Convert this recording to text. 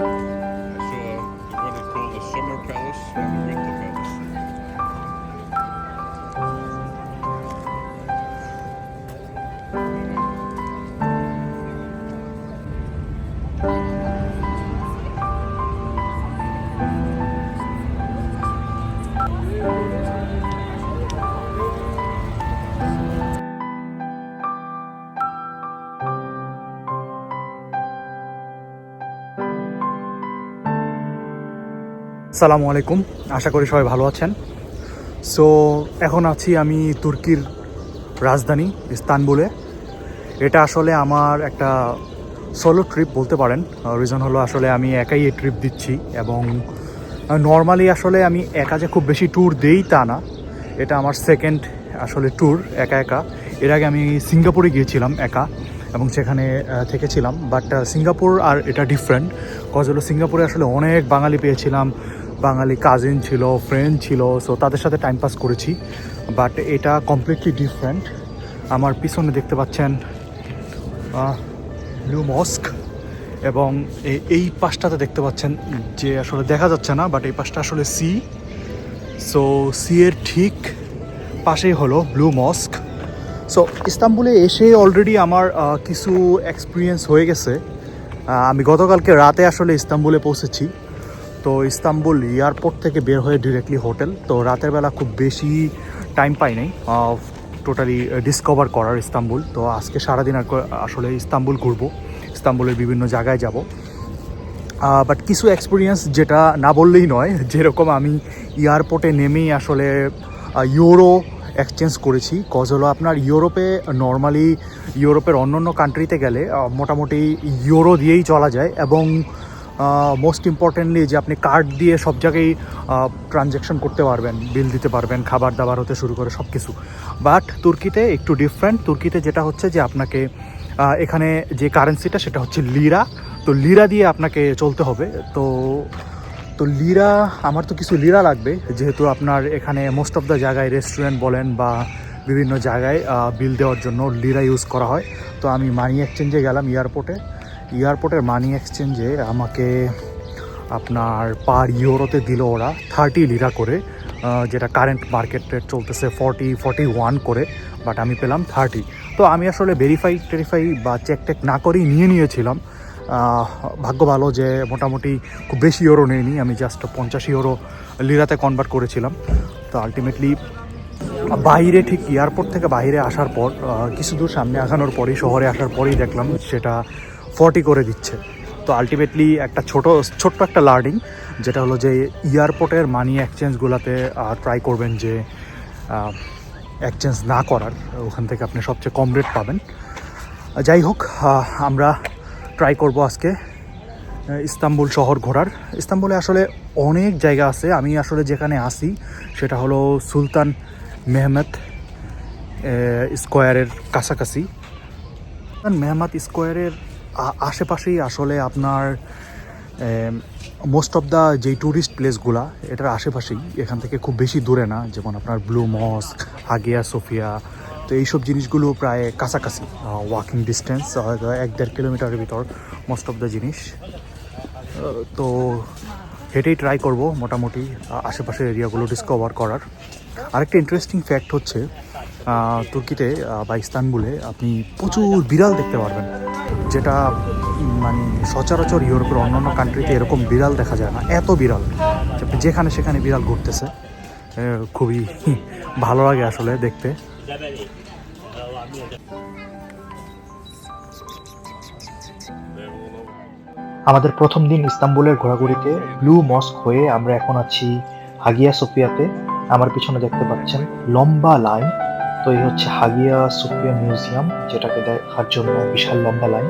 Bye. সালামু আলাইকুম। আশা করি সবাই ভালো আছেন। সো এখন আছি আমি তুর্কির রাজধানী ইস্তানবুলে। এটা আসলে আমার একটা সোলো ট্রিপ বলতে পারেন। রিজন হলো আসলে আমি একাই এই ট্রিপ দিচ্ছি এবং নর্মালি আসলে আমি একা যে খুব বেশি ট্যুর দেই তা না। এটা আমার সেকেন্ড আসলে ট্যুর একা একা। এর আগে আমি সিঙ্গাপুরে গিয়েছিলাম একা। এবং সেখানে থেকেছিলাম। বাট সিঙ্গাপুর আর এটা ডিফারেন্ট কজ হলো সিঙ্গাপুরে আসলে অনেক বাঙালি পেয়েছিলাম। বাঙালি কাজিন ছিল ফ্রেন্ড ছিল সো তাদের সাথে টাইম পাস করেছি। বাট এটা কমপ্লিটলি ডিফারেন্ট আমার পিছনে দেখতে পাচ্ছেন ব্লু মস্ক এবং এই পাশটাতে দেখতে পাচ্ছেন যে আসলে দেখা যাচ্ছে না বাট এই পাশটা আসলে সি সো সি এর ঠিক পাশেই হলো ব্লু মস্ক সো ইস্তাম্বুলে এসে অলরেডি আমার কিছু এক্সপিরিয়েন্স হয়ে গেছে। আমি গতকালকে রাতে আসলে ইস্তাম্বুলে পৌঁছেছি। তো ইস্তাম্বুল এয়ারপোর্ট থেকে বের হয়ে ডিরেক্টলি হোটেল। তো রাতের বেলা খুব বেশি টাইম পাই নাই টোটালি ডিসকভার করার ইস্তাম্বুল। তো আজকে সারাদিন আর আসলে ইস্তাম্বুল ঘুরবো, ইস্তাম্বুলের বিভিন্ন জায়গায় যাব। বাট কিছু এক্সপিরিয়েন্স যেটা না বললেই নয়, যেরকম আমি এয়ারপোর্টে নেমেই আসলে ইউরো এক্সচেঞ্জ করেছি। কজ হলো আপনার ইউরোপে নর্মালি ইউরোপের অন্য অন্য কান্ট্রিতে গেলে মোটামুটি ইউরো দিয়েই চলা যায় এবং মোস্ট ইম্পর্টেন্টলি যে আপনি কার্ড দিয়ে সব জায়গায় ট্রানজ্যাকশন করতে পারবেন বিল দিতে পারবেন, খাবার দাবার হতে শুরু করে সব কিছু বাট তুর্কিতে একটু ডিফারেন্ট তুর্কিতে যেটা হচ্ছে যে আপনাকে এখানে যে কারেন্সিটা সেটা হচ্ছে লিরা তো লিরা দিয়ে আপনাকে চলতে হবে। তো তো লিরা, আমার তো কিছু লিরা লাগবে। যেহেতু আপনার এখানে মোস্ট অফ দ্য জায়গায় রেস্টুরেন্ট বলেন বা বিভিন্ন জায়গায় বিল দেওয়ার জন্য লিরা ইউজ করা হয়। তো আমি মানি এক্সচেঞ্জে গেলাম এয়ারপোর্টে এয়ারপোর্টের মানি এক্সচেঞ্জে আমাকে আপনার পার ইউরোতে দিল ওরা থার্টি লিরা করে। যেটা কারেন্ট মার্কেট রেট চলতেছে ফর্টি ফর্টি ওয়ান করে বাট আমি পেলাম থার্টি তো আমি আসলে ভেরিফাই টেরিফাই বা চেক টেক না করেই নিয়ে নিয়েছিলাম। ভাগ্য ভালো যে মোটামুটি খুব বেশি ইউরো নেইনি, আমি জাস্ট পঞ্চাশ ইউরো লিরাতে কনভার্ট করেছিলাম। তো আলটিমেটলি বাইরে ঠিক এয়ারপোর্ট থেকে বাইরে আসার পর কিছু দূর সামনে আসানোর পরেই, শহরে আসার পরেই দেখলাম সেটা ফর্টি করে দিচ্ছে। তো আলটিমেটলি একটা ছোট, ছোট্ট একটা লার্নিং যেটা হলো যে এয়ারপোর্টের মানি এক্সচেঞ্জগুলোতে ট্রাই করবেন যে এক্সচেঞ্জ না করার, ওখান থেকে আপনি সবচেয়ে কম রেট পাবেন। যাই হোক আমরা ট্রাই করব আজকে ইস্তাম্বুল শহর ঘোরার। ইস্তাম্বুলে আসলে অনেক জায়গা আছে, আমি আসলে যেখানে আসি সেটা হলো সুলতান মেহমেদ স্কোয়ারের কাছাকাছি। সুলতান মেহমাদ স্কোয়ারের আশেপাশেই আসলে আপনার মোস্ট অফ দ্য যেই ট্যুরিস্ট প্লেসগুলা এটার আশেপাশেই। এখান থেকে খুব বেশি দূরে না, যেমন আপনার ব্লু মস্ক হাগিয়া সোফিয়া তো এইসব জিনিসগুলো প্রায় কাছাকাছি ওয়াকিং ডিস্টেন্স হয়তো এক দেড় কিলোমিটারের ভিতর মোস্ট অফ দ্য জিনিস। তো হেঁটেই ট্রাই করব মোটামুটি আশেপাশের এরিয়াগুলো ডিসকভার করার। আরেকটা ইন্টারেস্টিং ফ্যাক্ট হচ্ছে তুর্কিতে বা ইস্তানবুলে আপনি প্রচুর বিড়াল দেখতে পারবেন, যেটা মানে সচরাচর ইউরোপের অন্যান্য কান্ট্রিতে এরকম বিড়াল দেখা যায় না। এত বিড়াল যেখানে সেখানে বিড়াল ঘুরতেছে খুবই ভালো লাগে আসলে দেখতে। আমাদের প্রথম দিন ইস্তাম্বুলের ঘোরাঘুরিতে ব্লু মস্ক হয়ে আমরা এখন আছি হাগিয়া সোফিয়াতে। আমার পিছনে দেখতে পাচ্ছেন লম্বা লাইন। তো এই হচ্ছে হাগিয়া সোফিয়া মিউজিয়াম, যেটাকে দেখার জন্য বিশাল লম্বা লাইন।